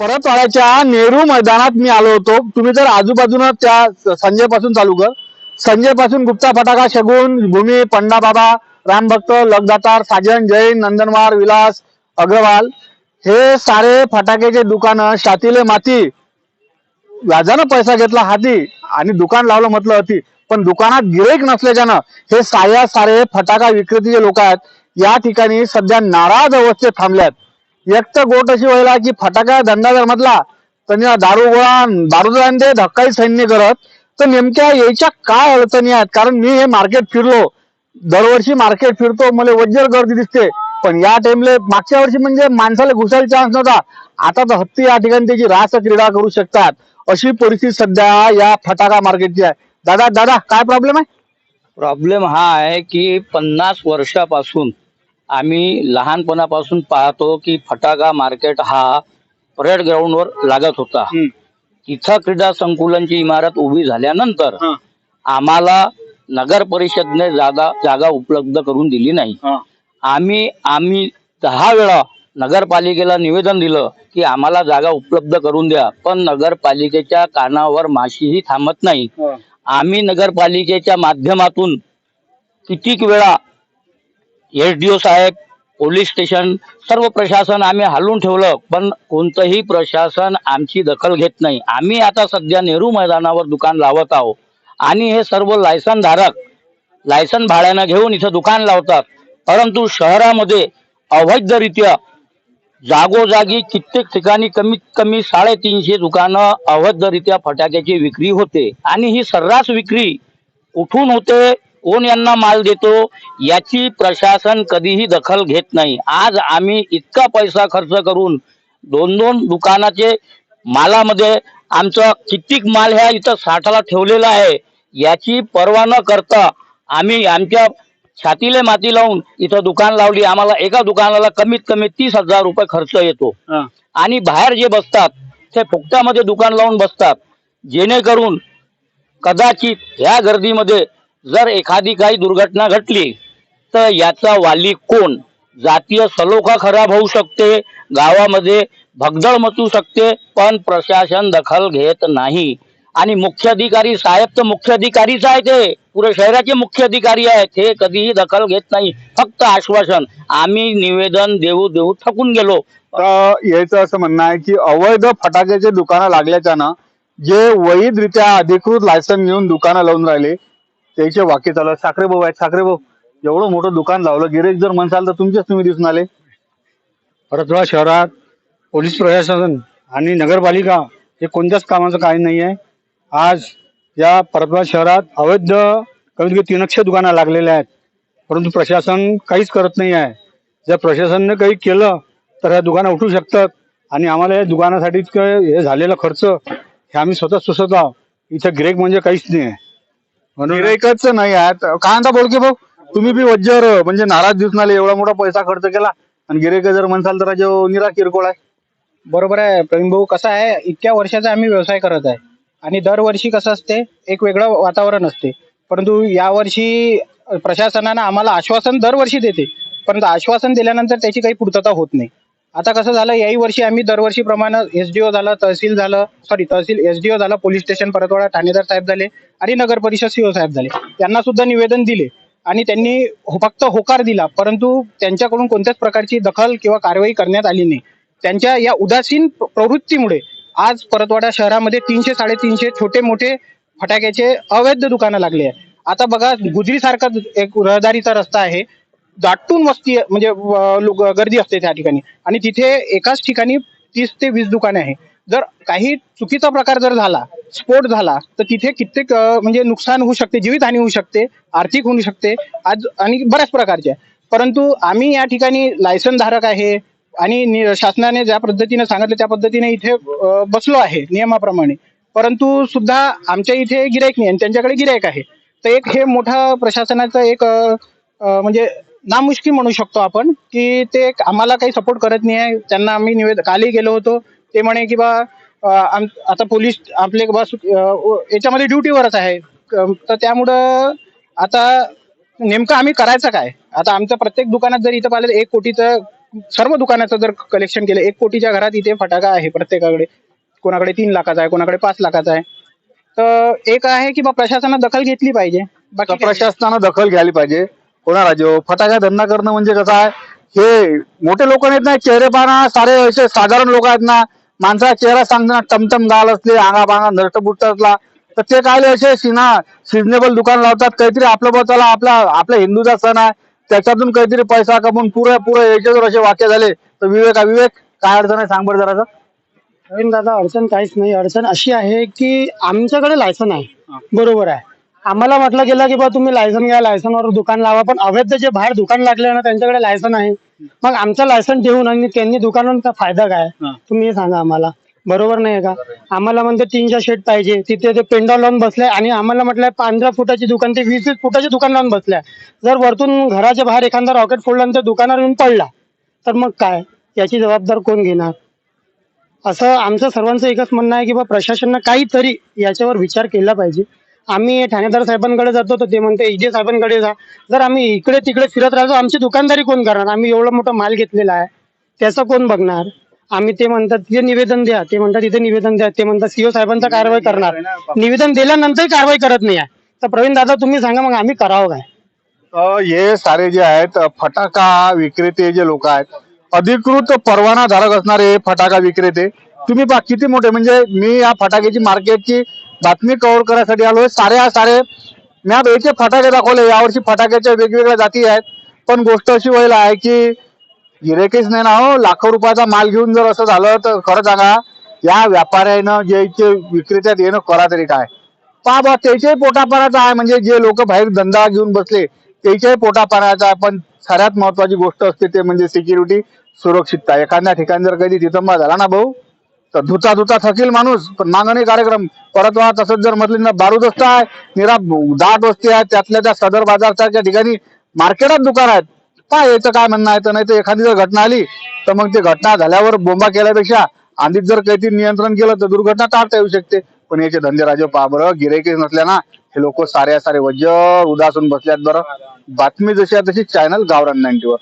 परतवाड्याच्या नेहरू मैदानात मी आलो होतो. तुम्ही जर आजूबाजूनं त्या संजयपासून चालू कर. संजयपासून गुप्ता फटाका शगुन भूमी पंडा बाबा रामभक्त लगदातार साजन जैन नंदनवार विलास अग्रवाल हे सारे फटाक्याचे दुकानं शातीले माती. व्याजानं पैसा घेतला हाती आणि दुकान लावलं म्हटलं होती पण दुकानात गिरेक नसल्याच्यानं हे साया सारे फटाका विक्रेते जे लोक आहेत या ठिकाणी सध्या नाराज अवस्थेत थांबल्यात. एक तर गोट अशी व्हायला की फटाका धंदा जर म्हटला तर दारू गोळा बारूद ते धक्काही सैन्य करत तर नेमक्या याच्या काय अडचणी आहेत? कारण मी हे मार्केट फिरलो. दरवर्षी मार्केट फिरतो मला वज्जर गर्दी दिसते. पण या टाइमले मागच्या वर्षी म्हणजे माणसाला घुसायला चान्स नव्हता. आता तर हत्ती या ठिकाणी त्याची रास क्रीडा करू शकतात. अशी परिस्थिती सध्या या फटाका मार्केटची आहे. दादा दादा काय प्रॉब्लेम आहे? प्रॉब्लेम हा आहे की पन्नास वर्षापासून आम्ही लहानपणापासून पाहतो की फटाका मार्केट हा परेड ग्राउंडवर लागत होता. तिथं क्रीडा संकुलनची इमारत उभी झाल्यानंतर. आम्हाला नगर परिषदने जागा जागा उपलब्ध करून दिली नाही. आम्ही आम्ही दहा वेळा नगरपालिकेला निवेदन दिलं की आम्हाला जागा उपलब्ध करून द्या पण नगरपालिकेच्या कानावर माशीही थांबत नाही. आम्ही नगरपालिकेच्या माध्यमातून कितीक वेळा एस डी ओ साहेब पोलीस स्टेशन सर्व प्रशासन आम्ही हलवून ठेवलं पण कोणतंही प्रशासन आमची दखल घेत नाही. आम्ही आता सध्या नेहरू मैदानावर दुकान लावत आहोत. आणि हे सर्व लायसन धारक लायसन भाड्यानं घेऊन इथं दुकान लावतात. परंतु शहरामध्ये अवैधरित्या जागोजागी कित्येक ठिकाणी कमीत कमी साडेतीनशे दुकानं अवैधरित्या फटाक्याची विक्री होते. आणि ही सर्रास विक्री कुठून होते? कोण यांना माल देतो याची प्रशासन कधीही दखल घेत नाही. आज आम्ही इतका पैसा खर्च करून दोन दोन दुकानाचे मालामध्ये आमचा कित्येक माल ह्या इथं साठाला ठेवलेला आहे याची पर्वा न करता आम्ही आमच्या छातीले माती लावून इथं दुकान लावली. आम्हाला एका दुकानाला कमीत कमी तीस हजार रुपये खर्च येतो. आणि बाहेर जे बसतात ते फुकटामध्ये दुकान लावून बसतात. जेणेकरून कदाचित ह्या गर्दीमध्ये जर एखादी काही दुर्घटना घटली तर याचा वाली कोण? जातीय सलोखा खराब होऊ शकते गावामध्ये भगदळ मचू शकते पण प्रशासन दखल घेत नाही. आणि मुख्य अधिकारी साहेब तर मुख्याधिकारीच आहे ते पुरे शहराचे मुख्य अधिकारी आहेत हे कधीही दखल घेत नाही. फक्त आश्वासन आम्ही निवेदन देऊ देऊ थकून गेलो. यायचं याचं असं म्हणणं आहे की अवैध फटाक्याचे दुकानं लागल्याच्यानं जे वैधरित्या अधिकृत लायसन घेऊन दुकानं लावून राहिले त्याचे वाक्य चालू आहे. साखरे भाऊ आहेत साखरे भाऊ. एवढं मोठं दुकान लावलं गिरेक जर म्हणसाल तर तुमचेच तुम्ही दिसून आले. परतवाडा शहरात पोलीस प्रशासन आणि नगरपालिका हे कोणत्याच कामाचं काही नाही आहे आज या परतवाडा शहरात अवैध कमीत कमी तीनशे दुकानं लागलेल्या आहेत. परंतु प्रशासन काहीच करत नाही आहे जर प्रशासनने काही केलं तर ह्या दुकानं उठू शकतात. आणि आम्हाला या दुकानासाठी इतकं हे झालेला खर्च हे आम्ही स्वतः सोसत आहोत इथं ग्रेक म्हणजे काहीच नाही आहे गिरेकच नाही आहेत काय म्हणता बोलके भाऊ? तुम्ही बी वज्जर म्हणजे नाराज दिसून आले एवढा मोठा पैसा खर्च केला. आणि गिरेक जर म्हणसाल तर जो निरा किरकोळ आहे. बरोबर आहे प्रवीण भाऊ कसं आहे इतक्या वर्षाचा आम्ही व्यवसाय करत आहे. आणि दरवर्षी कसं असते एक वेगळं वातावरण असते. परंतु यावर्षी प्रशासनानं आम्हाला आश्वासन दरवर्षी देते. परंतु आश्वासन दिल्यानंतर त्याची काही पूर्तता होत नाही. आता कसं झालं याही वर्षी आम्ही दरवर्षीप्रमाणे एसडीओ झालं तहसील झालं सॉरी तहसील एसडीओ झालं पोलीस स्टेशन परतवाडा ठाणेदार साहेब झाले आणि नगर परिषद सीओ साहेब झाले. त्यांना सुद्धा निवेदन दिले आणि त्यांनी हो- फक्त होकार दिला परंतु त्यांच्याकडून कोणत्याच प्रकारची दखल किंवा कारवाई करण्यात आली नाही. त्यांच्या या उदासीन प्रवृत्तीमुळे आज परतवाडा शहरामध्ये तीनशे साडेतीनशे छोटे मोठे फटाक्याचे अवैध दुकानं लागले आहे आता बघा गुजरीसारखा एक रहदारीचा रस्ता आहे. दाटून वस्ती आहे, म्हणजे लोक- गर्दी असते त्या ठिकाणी. आणि तिथे एकाच ठिकाणी तीस ते वीस दुकाने आहे जर काही चुकीचा प्रकार जर झाला स्फोट झाला तर तिथे कित्येक म्हणजे नुकसान होऊ शकते जीवितहानी होऊ शकते आर्थिक होऊ शकते आज आणि बऱ्याच प्रकारचे आहे. परंतु आम्ही या ठिकाणी लायसन धारक आहे आणि नि- शासनाने ज्या पद्धतीने सांगितलं त्या पद्धतीने इथे बसलो आहे नियमाप्रमाणे. परंतु सुद्धा आमच्या इथे गिरायक नाही आणि त्यांच्याकडे गिरायक आहे. तर एक हे मोठा प्रशासनाचं एक म्हणजे नामुष्की म्हणू शकतो आपण की ते आम्हाला काही सपोर्ट करत नाही आहे. त्यांना आम्ही निवेद कालही गेलो होतो. ते म्हणे की बा आम- आता पोलीस आपले बस याच्यामध्ये ड्युटीवरच आहे. तर त्यामुळं आता नेमकं आम्ही करायचं काय? आता आमच्या प्रत्येक दुकानात जर इथं पाहिलं एक कोटीचं सर्व दुकानाचं जर कलेक्शन केलं एक कोटीच्या घरात इथे फटाका आहे प्रत्येकाकडे. कोणाकडे तीन लाखाचा आहे कोणाकडे पाच लाखाचा आहे. तर एक आहे की बा प्रशासनानं दखल घेतली पाहिजे. प्रशासनानं दखल घ्यायला पाहिजे. कोणा राजो फटाका धंदा करणं म्हणजे कसं आहे हे मोठे लोक नाहीत ना चेहरे पाना सारे असे साधारण लोक आहेत ना माणसाचा चेहरा सांगताना टमटम गाल असले आंगा बांगा नरटबुट्ट असला तर ते काय असे सिना सिजनेबल दुकान लावतात काहीतरी आपलं बा चला आपला आपला हिंदूचा सण आहे त्याच्यातून काहीतरी पैसा कमवून पुरे पुरे याच्यावर असे वाक्य झाले. तर विवेक विवेक काय अडचण आहे सांग बरं जरा नवीन दादा अडचण काहीच नाही. अडचण अशी आहे की आमच्याकडे लायसन आहे. बरोबर आहे. आम्हाला म्हटलं गेलं की बा तुम्ही लायसन घ्या लायसनवर दुकान लावा पण अवैध जे बाहेर दुकान लागले ना त्यांच्याकडे लायसन आहे. मग आमचं लायसन ठेवून आणि त्यांनी दुकानांचा फायदा काय? तुम्ही हे सांगा आम्हाला. बरोबर नाही का? आम्हाला म्हणते तीनशे शेट पाहिजे. तिथे ते पेंडॉल लावून बसले आणि आम्हाला म्हटलंय पंधरा फुटाची दुकान ते वीस वीस फुटाचे दुकान लावून बसल्या. जर वरतून घराच्या बाहेर एखादा रॉकेट फोडला आणि दुकानावर येऊन पडला तर मग काय? याची जबाबदार कोण घेणार? असं आमचं सर्वांचं एकच म्हणणं आहे की बा प्रशासनानं काहीतरी याच्यावर विचार केला पाहिजे. आम्ही ठाणेदार साहेबांकडे जातो तर ते म्हणते इजे साहेबांकडे जा. जर आम्ही इकडे तिकडे फिरत राहतो आमची दुकानदारी कोण करणार? आम्ही एवढा मोठा माल घेतलेला आहे त्याचं कोण बघणार? आम्ही ते म्हणतात तिथे निवेदन द्या. ते म्हणतात तिथे निवेदन द्या. ते म्हणतात सीओ साहेबांचा कारवाई करणार. निवेदन दिल्यानंतर कारवाई करत नाही आहे. तर प्रवीण दादा तुम्ही सांगा मग आम्ही करावं काय? हे सारे जे आहेत फटाका विक्रेते जे लोक आहेत अधिकृत परवाना धारक असणारे फटाका विक्रेते तुम्ही पहा किती मोठे म्हणजे मी या फटाक्याची मार्केटची बातमी कव्हर करायसाठी आलोय. सारे सारे. मी आता याचे फटाके दाखवले. यावर्षी फटाक्याच्या वेगवेगळ्या जाती आहेत. पण गोष्ट अशी व्हायला आहे की गिरेकीच नाही ना हो लाखो रुपयाचा माल घेऊन जर असं झालं तर खरं सांगा या व्यापाऱ्यानं जे इथे विक्रेत्यात येणं करा तरी काय? पा बा त्याच्याही पोटापाण्याचा आहे. म्हणजे जे लोक बाहेर धंदा घेऊन बसले त्याच्याही पोटापाण्याचा आहे. पण सगळ्यात महत्वाची गोष्ट असते ते म्हणजे सिक्युरिटी सुरक्षितता. एखाद्या ठिकाणी जर कधी तिथंबा झाला ना भाऊ तर धुता धुता थकील माणूस पण मागणी कार्यक्रम. परत वा तसंच जर म्हटलं ना बारूदस्त आहे निरा दाट वस्ती आहे त्यातल्या त्या सदर बाजारच्या ठिकाणी मार्केटात दुकान आहेत. काय याचं काय म्हणणं आहे? तर नाही तर एखादी जर घटना आली तर मग ते घटना झाल्यावर बोंबा केल्यापेक्षा आधीच जर काहीतरी नियंत्रण केलं तर दुर्घटना टाळता येऊ शकते. पण याचे धंदे राजे पहा बरं गिरायकीच नसल्या ना हे लोक सारे सारे वज्र उदासून बसल्यात बरं. बातमी जशी आहे तशी चॅनल गावरान नाईन्टीवर